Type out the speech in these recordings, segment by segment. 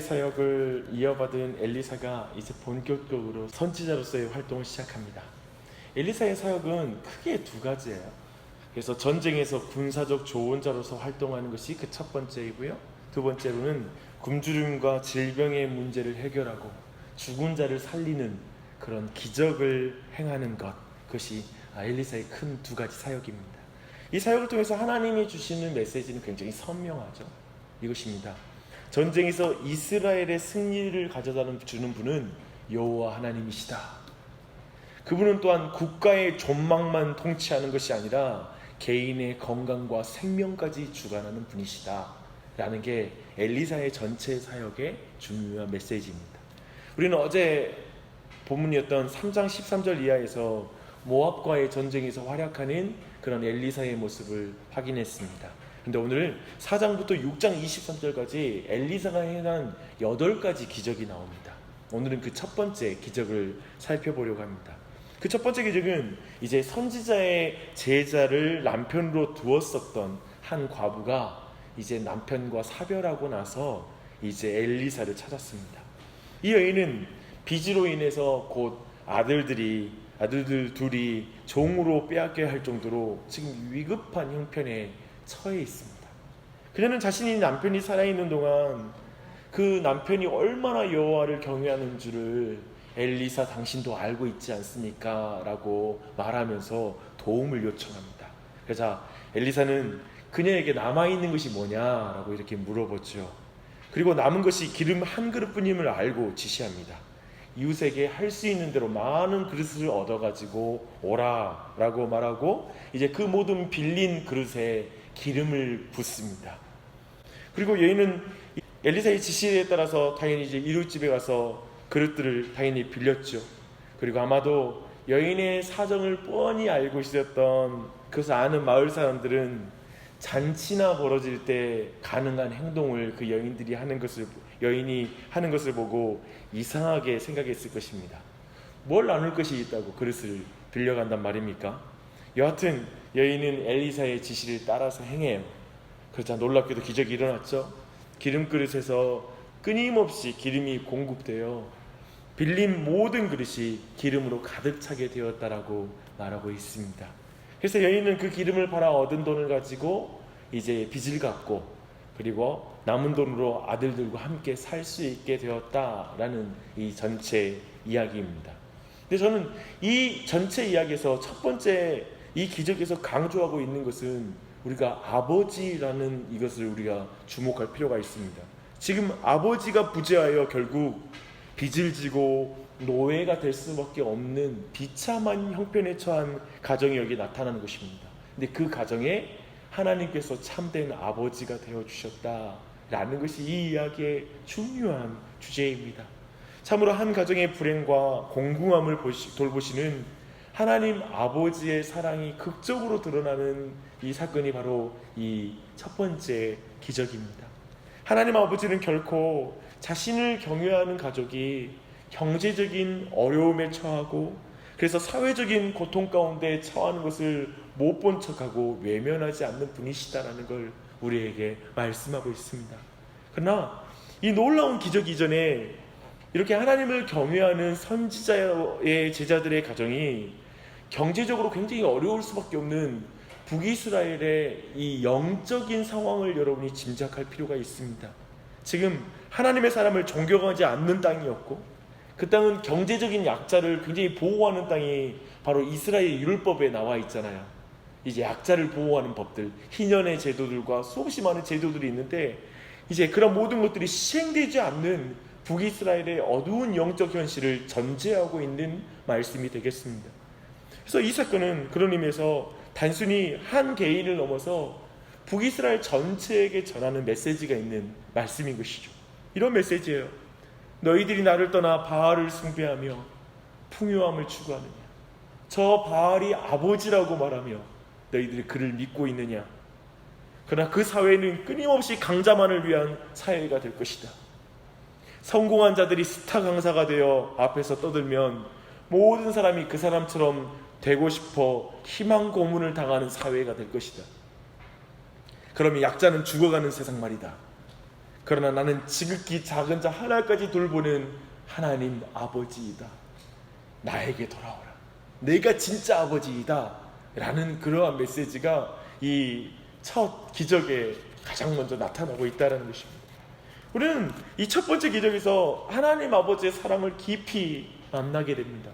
사역을 이어받은 엘리사가 이제 본격적으로 선지자로서의 활동을 시작합니다. 엘리사의 사역은 크게 두 가지예요. 그래서 전쟁에서 군사적 조언자로서 활동하는 것이 그 첫 번째이고요. 두 번째로는 굶주림과 질병의 문제를 해결하고 죽은 자를 살리는 그런 기적을 행하는 것 그것이 아, 엘리사의 큰 두 가지 사역입니다. 이 사역을 통해서 하나님이 주시는 메시지는 굉장히 선명하죠. 이것입니다. 전쟁에서 이스라엘의 승리를 가져다 주는 분은 여호와 하나님이시다. 그분은 또한 국가의 존망만 통치하는 것이 아니라 개인의 건강과 생명까지 주관하는 분이시다. 라는 게 엘리사의 전체 사역의 중요한 메시지입니다. 우리는 어제 본문이었던 3장 13절 이하에서 모압과의 전쟁에서 활약하는 그런 엘리사의 모습을 확인했습니다. 근데 오늘 4장부터 6장 23절까지 엘리사가 행한 8가지 기적이 나옵니다. 오늘은 그 첫 번째 기적을 살펴보려고 합니다. 그 첫 번째 기적은 이제 선지자의 제자를 남편으로 두었었던 한 과부가 이제 남편과 사별하고 나서 이제 엘리사를 찾았습니다. 이 여인은 빚으로 인해서 곧 아들들이 아들들 둘이 종으로 빼앗겨야 할 정도로 지금 위급한 형편에 처해 있습니다. 그녀는 자신이 남편이 살아있는 동안 그 남편이 얼마나 여호와를 경외하는 줄을 엘리사 당신도 알고 있지 않습니까? 라고 말하면서 도움을 요청합니다. 그래서 엘리사는 그녀에게 남아있는 것이 뭐냐라고 이렇게 물어보죠. 그리고 남은 것이 기름 한 그릇뿐임을 알고 지시합니다. 이웃에게 할 수 있는 대로 많은 그릇을 얻어가지고 오라 라고 말하고 이제 그 모든 빌린 그릇에 기름을 붓습니다. 그리고 여인은 엘리사의 지시에 따라서 당연히 이제 이웃집에 가서 그릇들을 당연히 빌렸죠. 그리고 아마도 여인의 사정을 뻔히 알고 있었던 그것을 아는 마을 사람들은 잔치나 벌어질 때 가능한 행동을 그 여인들이 하는 것을 여인이 하는 것을 보고 이상하게 생각했을 것입니다. 뭘 나눌 것이 있다고 그릇을 빌려간단 말입니까? 여하튼 여인은 엘리사의 지시를 따라서 행해요. 그러자 놀랍게도 기적이 일어났죠. 기름 그릇에서 끊임없이 기름이 공급되어 빌린 모든 그릇이 기름으로 가득 차게 되었다라고 말하고 있습니다. 그래서 여인은 그 기름을 팔아 얻은 돈을 가지고 이제 빚을 갚고 그리고 남은 돈으로 아들들과 함께 살 수 있게 되었다라는 이 전체 이야기입니다. 근데 저는 이 전체 이야기에서 첫 번째 이 기적에서 강조하고 있는 것은 우리가 아버지라는 이것을 우리가 주목할 필요가 있습니다. 지금 아버지가 부재하여 결국 빚을 지고 노예가 될 수밖에 없는 비참한 형편에 처한 가정이 여기 나타나는 것입니다. 근데 그 가정에 하나님께서 참된 아버지가 되어 주셨다라는 것이 이 이야기의 중요한 주제입니다. 참으로 한 가정의 불행과 공궁함을 돌보시는 하나님 아버지의 사랑이 극적으로 드러나는 이 사건이 바로 이 첫 번째 기적입니다. 하나님 아버지는 결코 자신을 경외하는 가족이 경제적인 어려움에 처하고 그래서 사회적인 고통 가운데 처하는 것을 못 본 척하고 외면하지 않는 분이시다라는 걸 우리에게 말씀하고 있습니다. 그러나 이 놀라운 기적 이전에 이렇게 하나님을 경외하는 선지자의 제자들의 가정이 경제적으로 굉장히 어려울 수밖에 없는 북이스라엘의 이 영적인 상황을 여러분이 짐작할 필요가 있습니다. 지금 하나님의 사람을 존경하지 않는 땅이었고 그 땅은 경제적인 약자를 굉장히 보호하는 땅이 바로 이스라엘 율법에 나와 있잖아요. 이제 약자를 보호하는 법들, 희년의 제도들과 수없이 많은 제도들이 있는데 이제 그런 모든 것들이 시행되지 않는 북이스라엘의 어두운 영적 현실을 전제하고 있는 말씀이 되겠습니다. 그래서 이 사건은 그런 의미에서 단순히 한 개인을 넘어서 북이스라엘 전체에게 전하는 메시지가 있는 말씀인 것이죠. 이런 메시지예요. 너희들이 나를 떠나 바알을 숭배하며 풍요함을 추구하느냐. 저 바알이 아버지라고 말하며 너희들이 그를 믿고 있느냐. 그러나 그 사회는 끊임없이 강자만을 위한 사회가 될 것이다. 성공한 자들이 스타 강사가 되어 앞에서 떠들면 모든 사람이 그 사람처럼 되고 싶어 희망 고문을 당하는 사회가 될 것이다. 그러면 약자는 죽어가는 세상 말이다. 그러나 나는 지극히 작은 자 하나까지 돌보는 하나님 아버지이다. 나에게 돌아오라. 내가 진짜 아버지이다. 라는 그러한 메시지가 이 첫 기적에 가장 먼저 나타나고 있다는 것입니다. 우리는 이 첫 번째 기적에서 하나님 아버지의 사랑을 깊이 만나게 됩니다.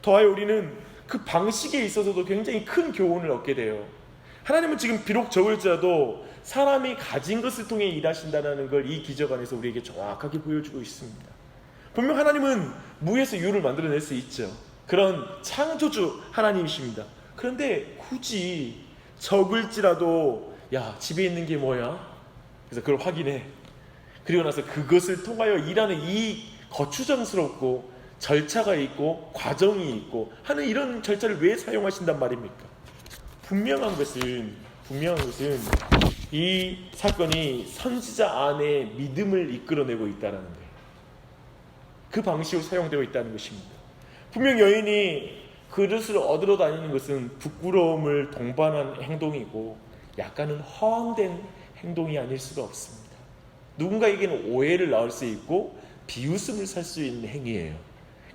더하여 우리는 그 방식에 있어서도 굉장히 큰 교훈을 얻게 돼요. 하나님은 지금 비록 적을지라도 사람이 가진 것을 통해 일하신다는 걸 이 기적 안에서 우리에게 정확하게 보여주고 있습니다. 분명 하나님은 무에서 유를 만들어낼 수 있죠. 그런 창조주 하나님이십니다. 그런데 굳이 적을지라도 야 집에 있는 게 뭐야? 그래서 그걸 확인해. 그리고 나서 그것을 통하여 일하는 이 거추장스럽고 절차가 있고 과정이 있고 하는 이런 절차를 왜 사용하신단 말입니까? 분명한 것은 분명한 것은 이 사건이 선지자 안에 믿음을 이끌어내고 있다는 거예요. 그 방식으로 사용되고 있다는 것입니다. 분명 여인이 그릇을 얻으러 다니는 것은 부끄러움을 동반한 행동이고 약간은 허황된 행동이 아닐 수가 없습니다. 누군가에게는 오해를 낳을 수 있고 비웃음을 살 수 있는 행위예요.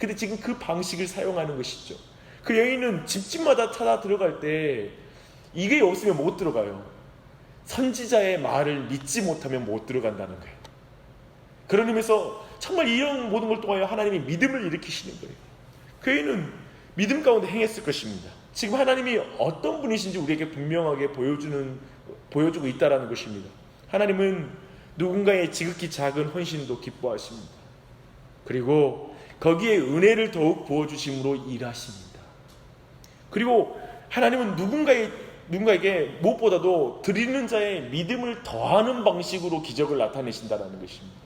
근데 지금 그 방식을 사용하는 것이죠. 그 여인은 집집마다 찾아 들어갈 때 이게 없으면 못 들어가요. 선지자의 말을 믿지 못하면 못 들어간다는 거예요. 그런 의미에서 정말 이런 모든 걸 통하여 하나님이 믿음을 일으키시는 거예요. 그 여인은 믿음 가운데 행했을 것입니다. 지금 하나님이 어떤 분이신지 우리에게 분명하게 보여주는 보여주고 있다라는 것입니다. 하나님은 누군가의 지극히 작은 헌신도 기뻐하십니다. 그리고 거기에 은혜를 더욱 부어주심으로 일하십니다. 그리고 하나님은 누군가의 누군가에게 무엇보다도 드리는 자의 믿음을 더하는 방식으로 기적을 나타내신다는 것입니다.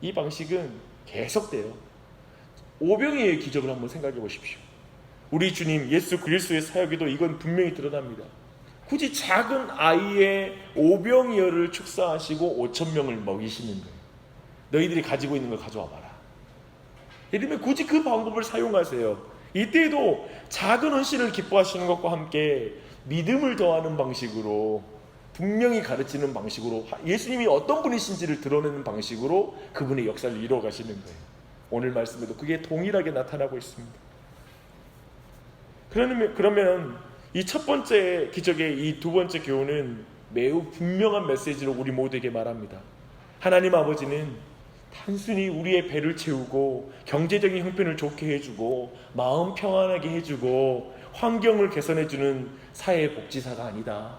이 방식은 계속돼요. 오병이의 기적을 한번 생각해 보십시오. 우리 주님 예수 그리스도의 사역에도 이건 분명히 드러납니다. 굳이 작은 아이의 오병이어를 축사하시고 5천 명을 먹이시는 거예요. 너희들이 가지고 있는 걸 가져와 봐라. 예를 굳이 그 방법을 사용하세요. 이때에도 작은 헌신을 기뻐하시는 것과 함께 믿음을 더하는 방식으로 분명히 가르치는 방식으로 예수님이 어떤 분이신지를 드러내는 방식으로 그분의 역사를 이루어 가시는 거예요. 오늘 말씀에도 그게 동일하게 나타나고 있습니다. 그러면, 그러면 이 첫 번째 기적의 이 두 번째 교훈은 매우 분명한 메시지로 우리 모두에게 말합니다. 하나님 아버지는 단순히 우리의 배를 채우고 경제적인 형편을 좋게 해주고 마음 평안하게 해주고 환경을 개선해주는 사회복지사가 아니다.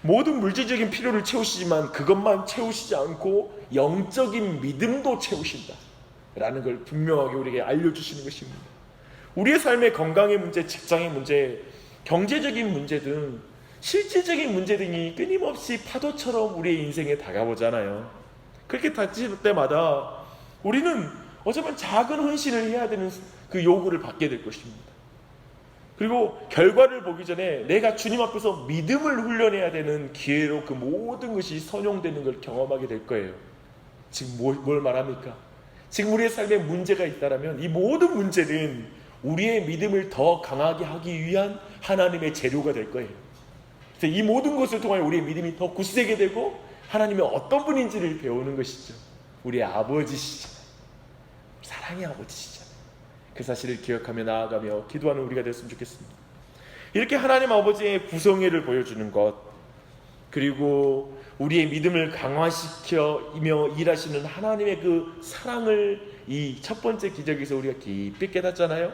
모든 물질적인 필요를 채우시지만 그것만 채우시지 않고 영적인 믿음도 채우신다. 라는 걸 분명하게 우리에게 알려주시는 것입니다. 우리의 삶의 건강의 문제, 직장의 문제, 경제적인 문제 등 실질적인 문제 등이 끊임없이 파도처럼 우리의 인생에 다가오잖아요. 그렇게 다칠 때마다 우리는 어쩌면 작은 헌신을 해야 되는 그 요구를 받게 될 것입니다. 그리고 결과를 보기 전에 내가 주님 앞에서 믿음을 훈련해야 되는 기회로 그 모든 것이 선용되는 걸 경험하게 될 거예요. 지금 뭘, 뭘 말합니까? 지금 우리의 삶에 문제가 있다면 이 모든 문제는 우리의 믿음을 더 강하게 하기 위한 하나님의 재료가 될 거예요. 이 모든 것을 통하여 우리의 믿음이 더 굳세게 되고 하나님의 어떤 분인지를 배우는 것이죠. 우리의 아버지시잖아요. 사랑의 아버지시잖아요. 그 사실을 기억하며 나아가며 기도하는 우리가 됐으면 좋겠습니다. 이렇게 하나님 아버지의 구성애를 보여주는 것, 그리고 우리의 믿음을 강화시켜이며 일하시는 하나님의 그 사랑을 이 첫 번째 기적에서 우리가 깊이 깨닫잖아요.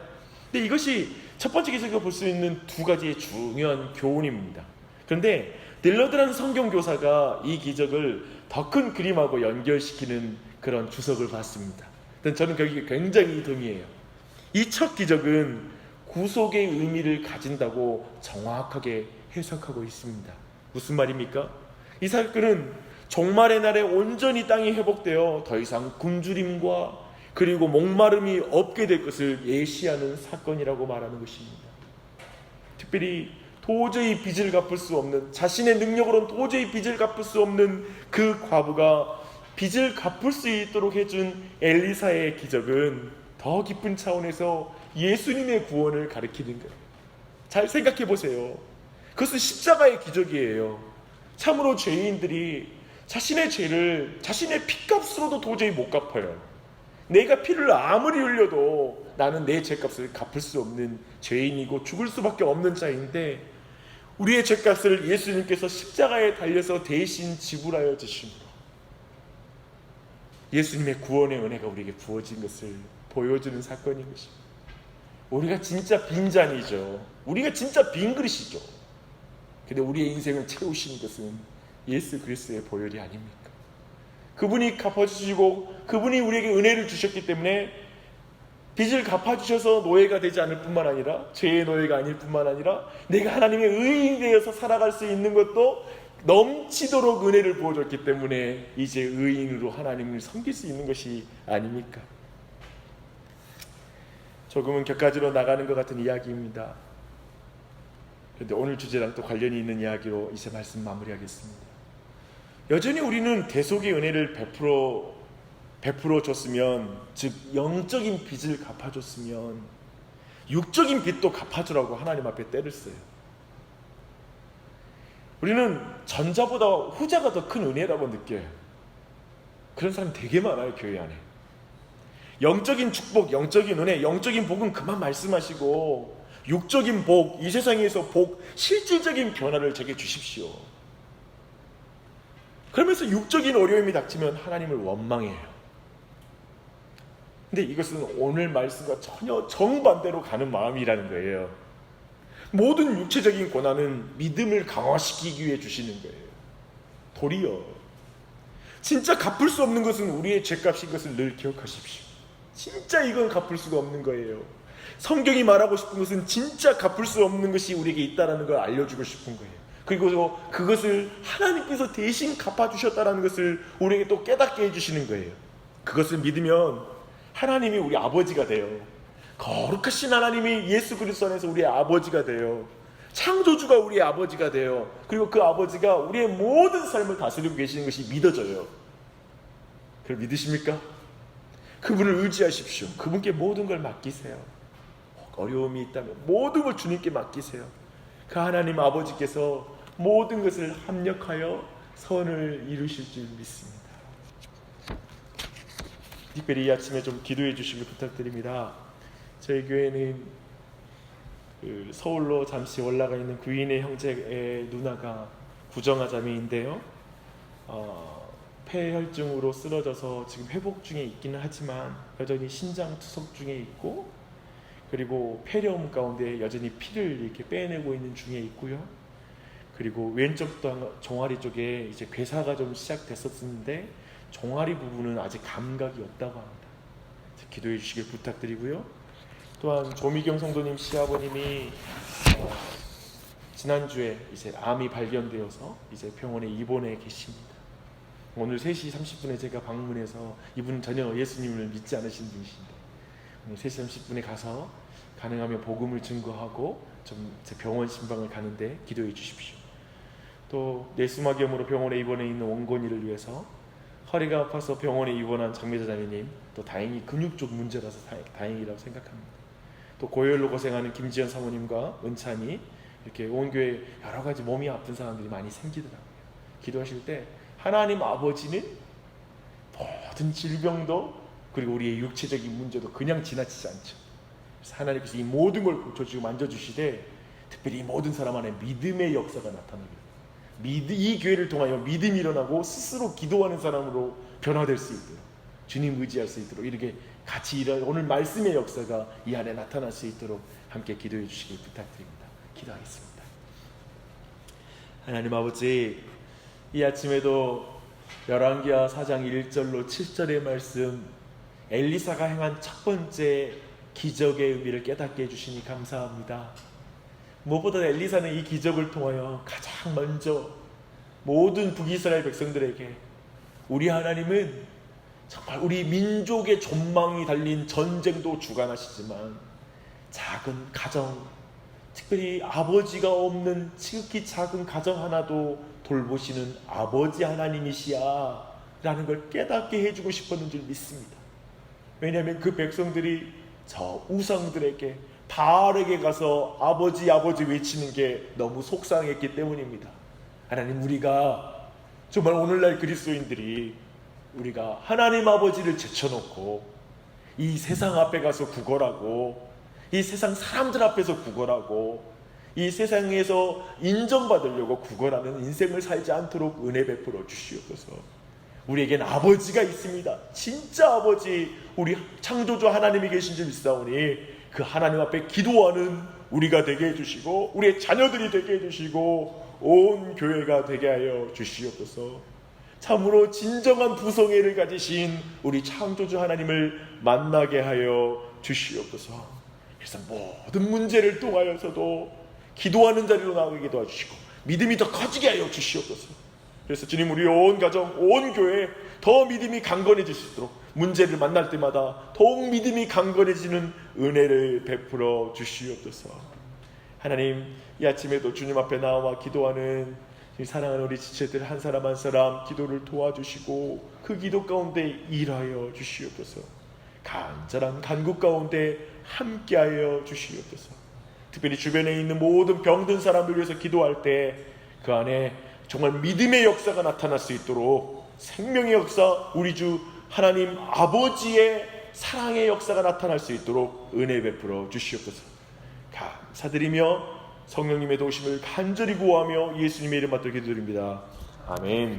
근데 이것이 첫 번째 기적에서 볼 수 있는 두 가지의 중요한 교훈입니다. 그런데 딜러드라는 성경 교사가 이 기적을 더 큰 그림하고 연결시키는 그런 주석을 봤습니다. 저는 거기 굉장히 동의해요. 이 첫 기적은 구속의 의미를 가진다고 정확하게 해석하고 있습니다. 무슨 말입니까? 이 사건은 종말의 날에 온전히 땅이 회복되어 더 이상 굶주림과 그리고 목마름이 없게 될 것을 예시하는 사건이라고 말하는 것입니다. 특별히 도저히 빚을 갚을 수 없는 자신의 능력으로는 도저히 빚을 갚을 수 없는 그 과부가 빚을 갚을 수 있도록 해준 엘리사의 기적은 더 깊은 차원에서 예수님의 구원을 가리키는 거예요. 잘 생각해 보세요. 그것은 십자가의 기적이에요. 참으로 죄인들이 자신의 죄를 자신의 피값으로도 도저히 못 갚아요. 내가 피를 아무리 흘려도 나는 내 죄값을 갚을 수 없는 죄인이고 죽을 수밖에 없는 자인데 우리의 죄값을 예수님께서 십자가에 달려서 대신 지불하여 주심으로 예수님의 구원의 은혜가 우리에게 부어진 것을 보여주는 사건인 것입니다. 우리가 진짜 빈잔이죠. 우리가 진짜 빈 그릇이죠. 근데 우리의 인생을 채우신 것은 예수 그리스도의 보혈이 아닙니까? 그분이 갚아주시고 그분이 우리에게 은혜를 주셨기 때문에 빚을 갚아주셔서 노예가 되지 않을 뿐만 아니라 죄의 노예가 아닐 뿐만 아니라 내가 하나님의 의인 되어서 살아갈 수 있는 것도 넘치도록 은혜를 부어줬기 때문에 이제 의인으로 하나님을 섬길 수 있는 것이 아닙니까? 조금은 격가지로 나가는 것 같은 이야기입니다. 그런데 오늘 주제랑 또 관련이 있는 이야기로 이제 말씀 마무리하겠습니다. 여전히 우리는 대속의 은혜를 베풀어 베풀어 줬으면 즉 영적인 빚을 갚아 줬으면 육적인 빚도 갚아 주라고 하나님 앞에 때를 써요. 우리는 전자보다 후자가 더 큰 은혜라고 느껴요. 그런 사람 되게 많아요 교회 안에. 영적인 축복, 영적인 은혜, 영적인 복은 그만 말씀하시고 육적인 복, 이 세상에서 복, 실질적인 변화를 제게 주십시오. 그러면서 육적인 어려움이 닥치면 하나님을 원망해요. 근데 이것은 오늘 말씀과 전혀 정반대로 가는 마음이라는 거예요. 모든 육체적인 고난은 믿음을 강화시키기 위해 주시는 거예요. 도리어. 진짜 갚을 수 없는 것은 우리의 죄값인 것을 늘 기억하십시오. 진짜 이건 갚을 수가 없는 거예요. 성경이 말하고 싶은 것은 진짜 갚을 수 없는 것이 우리에게 있다라는 걸 알려주고 싶은 거예요. 그리고 그것을 하나님께서 대신 갚아주셨다라는 것을 우리에게 또 깨닫게 해주시는 거예요. 그것을 믿으면 하나님이 우리 아버지가 돼요. 거룩하신 하나님이 예수 그리스도 안에서 우리의 아버지가 돼요. 창조주가 우리의 아버지가 돼요. 그리고 그 아버지가 우리의 모든 삶을 다스리고 계시는 것이 믿어져요. 그걸 믿으십니까? 그분을 의지하십시오. 그분께 모든 걸 맡기세요. 어려움이 있다면 모든 걸 주님께 맡기세요. 그 하나님 아버지께서 모든 것을 합력하여 선을 이루실 줄 믿습니다. 특별히 이 아침에 좀 기도해 주시길 부탁드립니다. 저희 교회는 그 서울로 잠시 올라가 있는 구인의 형제의 누나가 구정아자매인데요. 어, 폐혈증으로 쓰러져서 지금 회복 중에 있기는 하지만 여전히 신장 투석 중에 있고 그리고 폐렴 가운데 여전히 피를 이렇게 빼내고 있는 중에 있고요. 그리고 왼쪽 종아리 쪽에 이제 괴사가 좀 시작됐었는데 종아리 부분은 아직 감각이 없다고 합니다. 기도해 주시길 부탁드리고요. 또한 조미경 성도님 시아버님이 어, 지난주에 이제 암이 발견되어서 이제 병원에 입원해 계십니다. 오늘 3시 30분에 제가 방문해서 이분은 전혀 예수님을 믿지 않으신 분이신데 오늘 3시 30분에 가서 가능하면 복음을 증거하고 좀 제 병원 신방을 가는데 기도해 주십시오. 또 뇌수막염으로 병원에 입원해 있는 원곤이를 위해서 허리가 아파서 병원에 입원한 장미자 자매님 또 다행히 근육 쪽 문제라서 다행 이라고 생각합니다. 또 고열로 고생하는 김지연 사모님과 은찬이 이렇게 온 교회 여러 가지 몸이 아픈 사람들이 많이 생기더라고요. 기도하실 때 하나님 아버지는 모든 질병도 그리고 우리의 육체적인 문제도 그냥 지나치지 않죠. 그래서 하나님께서 이 모든 걸 고쳐주고 만져주시되 특별히 이 모든 사람 안에 믿음의 역사가 나타나게 믿, 이 교회를 통하여 믿음이 일어나고 스스로 기도하는 사람으로 변화될 수 있도록 주님 의지할 수 있도록 이렇게 같이 일어 오늘 말씀의 역사가 이 안에 나타날 수 있도록 함께 기도해 주시길 부탁드립니다. 기도하겠습니다. 하나님 아버지 이 아침에도 열왕기하 4장 1절로 7절의 말씀 엘리사가 행한 첫 번째 기적의 의미를 깨닫게 해주시니 감사합니다. 무엇보다 엘리사는 이 기적을 통하여 가장 먼저 모든 북이스라엘 백성들에게 우리 하나님은 정말 우리 민족의 존망이 달린 전쟁도 주관하시지만 작은 가정, 특별히 아버지가 없는 지극히 작은 가정 하나도 돌보시는 아버지 하나님이시야 라는 걸 깨닫게 해주고 싶었는 줄 믿습니다. 왜냐하면 그 백성들이 저 우상들에게 바알에게 가서 아버지 아버지 외치는 게 너무 속상했기 때문입니다. 하나님 우리가 정말 오늘날 그리스도인들이 우리가 하나님 아버지를 제쳐놓고 이 세상 앞에 가서 구걸하고 이 세상 사람들 앞에서 구걸하고 이 세상에서 인정받으려고 구걸하는 인생을 살지 않도록 은혜 베풀어 주시옵소서. 우리에겐 아버지가 있습니다. 진짜 아버지, 우리 창조주 하나님이 계신 줄 믿사오니 그 하나님 앞에 기도하는 우리가 되게 해주시고 우리의 자녀들이 되게 해주시고 온 교회가 되게 하여 주시옵소서. 참으로 진정한 부성애를 가지신 우리 창조주 하나님을 만나게 하여 주시옵소서. 그래서 모든 문제를 통하여서도 기도하는 자리로 나가게 도와주시고 믿음이 더 커지게 하여 주시옵소서. 그래서 주님 우리 온 가정, 온 교회 더 믿음이 강건해질 수 있도록 문제를 만날 때마다 더욱 믿음이 강건해지는 은혜를 베풀어 주시옵소서. 하나님 이 아침에도 주님 앞에 나와 기도하는 이 사랑하는 우리 지체들 한 사람 한 사람 기도를 도와주시고 그 기도 가운데 일하여 주시옵소서. 간절한 간구 가운데 함께하여 주시옵소서. 특별히 주변에 있는 모든 병든 사람들 위해서 기도할 때 그 안에 정말 믿음의 역사가 나타날 수 있도록 생명의 역사, 우리 주 하나님 아버지의 사랑의 역사가 나타날 수 있도록 은혜 베풀어 주시옵소서. 감사드리며 성령님의 도심을 간절히 구하며 예수님의 이름 받들게 드립니다. 아멘.